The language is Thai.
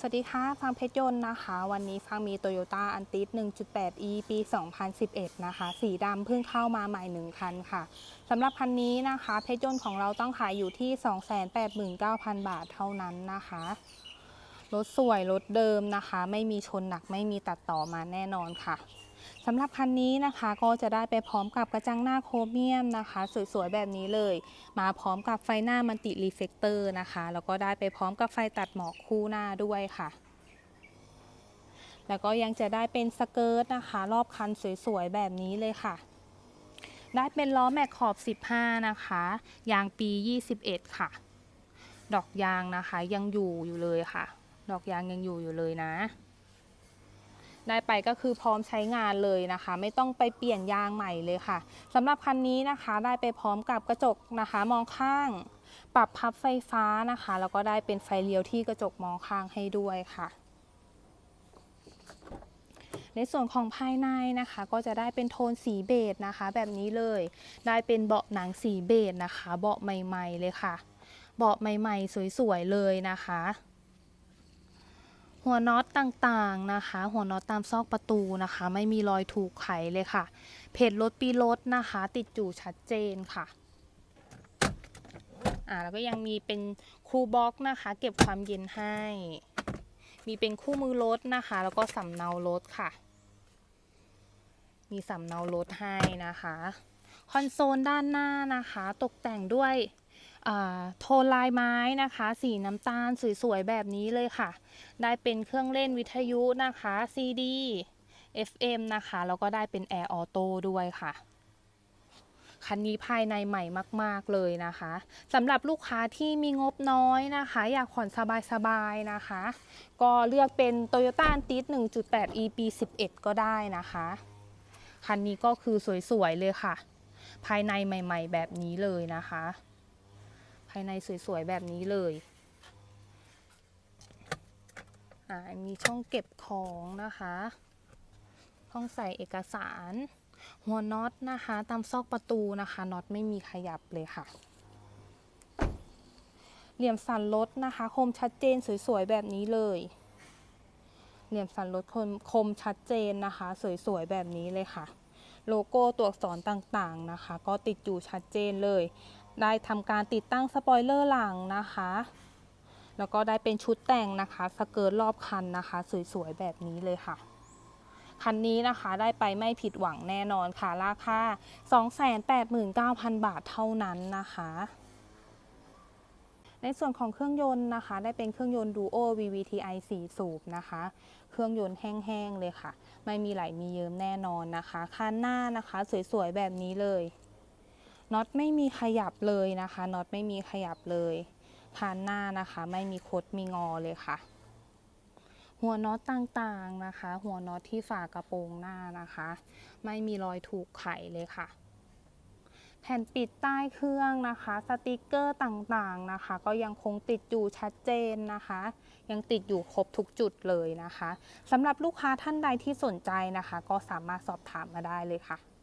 สวัสดีค่ะฟังเพชรยนต์นะคะ วันนี้ฟังมี Toyota a n t i s 1.8e ปี 2011 นะคะ สีดำเพิ่งเข้ามาใหม่ 1 คันค่ะสำหรับคันนี้นะคะ เพชรยนต์ของเราต้องขายอยู่ที่ 289,000 บาทเท่านั้นนะคะ รถสวยรถเดิมนะคะ ไม่มีชนหนักไม่มีตัดต่อมาแน่นอนค่ะ สำหรับคันนี้นะคะก็จะได้ไปพร้อมกับกระจังหน้าโครเมียมนะคะ สวยๆแบบนี้เลย มาพร้อมกับไฟหน้ามันติรีเฟกเตอร์นะคะแล้วก็ได้ไปพร้อมกับไฟตัดหมอกคู่หน้าด้วยค่ะแล้วก็ยังจะได้เป็นสเกิร์ตนะคะ รอบคันสวยๆแบบนี้เลยค่ะ ได้เป็นล้อแม็กขอบ 15 นะคะ ยางปี 21 ค่ะ ดอกยางนะคะยังอยู่อยู่เลยค่ะ ดอกยางยังอยู่อยู่เลยนะ ได้ไปก็คือพร้อมใช้งานเลยนะคะ ไม่ต้องไปเปลี่ยนยางใหม่เลยค่ะสำหรับคันนี้นะคะได้ไปพร้อมกับกระจกนะคะ มองข้าง ปรับพับไฟฟ้านะคะแล้วก็ได้เป็นไฟเลี้ยวที่กระจกมองข้างให้ด้วยค่ะในส่วนของภายในนะคะ ก็จะได้เป็นโทนสีเบจนะคะ แบบนี้เลย ได้เป็นเบาะหนังสีเบจนะคะ เบาะใหม่ ๆ เลยค่ะ เบาะใหม่ ๆ สวย ๆ เลยนะคะ หัวน็อตต่างๆนะคะ หัวน็อตตามซอกประตูนะคะ ไม่มีรอยถูกไขเลยค่ะ เพจรถปีรถนะคะ ติดอยู่ชัดเจนค่ะอ่าแล้วก็ยังมีเป็นคูลบ็อกนะคะ เก็บความเย็นให้ มีเป็นคู่มือรถนะคะ แล้วก็สำเนารถค่ะ มีสำเนารถให้นะคะ คอนโซลด้านหน้านะคะ ตกแต่งด้วย โทนลายไม้นะคะ สีน้ำตาลสวยๆ แบบนี้เลยค่ะ ได้เป็นเครื่องเล่นวิทยุนะคะ CD FM นะคะ แล้วก็ได้เป็นแอร์ออโต้ด้วยค่ะ คันนี้ภายในใหม่มาก ๆ เลยนะคะสำหรับลูกค้าที่มีงบน้อยนะคะ อยากผ่อนสบาย ๆ นะคะ ก็เลือกเป็น Toyota a n t i s 1.8 EP 11ก็ได้นะคะ คันนี้ก็คือสวย ๆ เลยค่ะ ภายในใหม่ ๆ แบบนี้เลยนะคะายในสวยๆแบบนี้เลยอ่ามีช่องเก็บของนะคะห้องใส่เอกสาร หัวน็อตนะคะ ตามซอกประตูนะคะน็อตไม่มีขยับเลยค่ะ เหลี่ยมสันรถนะคะ คมชัดเจนสวยๆแบบนี้เลย เหลี่ยมสันรถคมคมชัดเจนนะคะ สวยๆแบบนี้เลยค่ะ โลโก้ตัวอักษรต่างๆนะคะ ก็ติดอยู่ชัดเจนเลย ได้ทำการติดตั้งสปอยเลอร์หลังนะคะ แล้วก็ได้เป็นชุดแต่งนะคะ สเกิร์ตรอบคันนะคะ สวยๆ แบบนี้เลยค่ะคันนี้นะคะได้ไปไม่ผิดหวังแน่นอนค่ะ ราคา 289,000 บาทเท่านั้นนะคะ ในส่วนของเครื่องยนต์นะคะ ได้เป็นเครื่องยนต์ Duo VVTi 4 สูบนะคะ เครื่องยนต์แห้งๆเลยค่ะ ไม่มีไหลมีเยิ้มแน่นอนนะคะ คันหน้านะคะ สวยๆ แบบนี้เลย น็อตไม่มีขยับเลยนะคะน็อตไม่มีขยับเลยคานหน้านะคะ ไม่มีคดมีงอเลยค่ะ หัวน็อตต่างๆนะคะ หัวน็อตที่ฝากระโปรงหน้านะคะ ไม่มีรอยถูกไขเลยค่ะ แผ่นปิดใต้เครื่องนะคะ สติกเกอร์ต่างๆนะคะ ก็ยังคงติดอยู่ชัดเจนนะคะ ยังติดอยู่ครบทุกจุดเลยนะคะสำหรับลูกค้าท่านใดที่สนใจนะคะ ก็สามารถสอบถามมาได้เลยค่ะ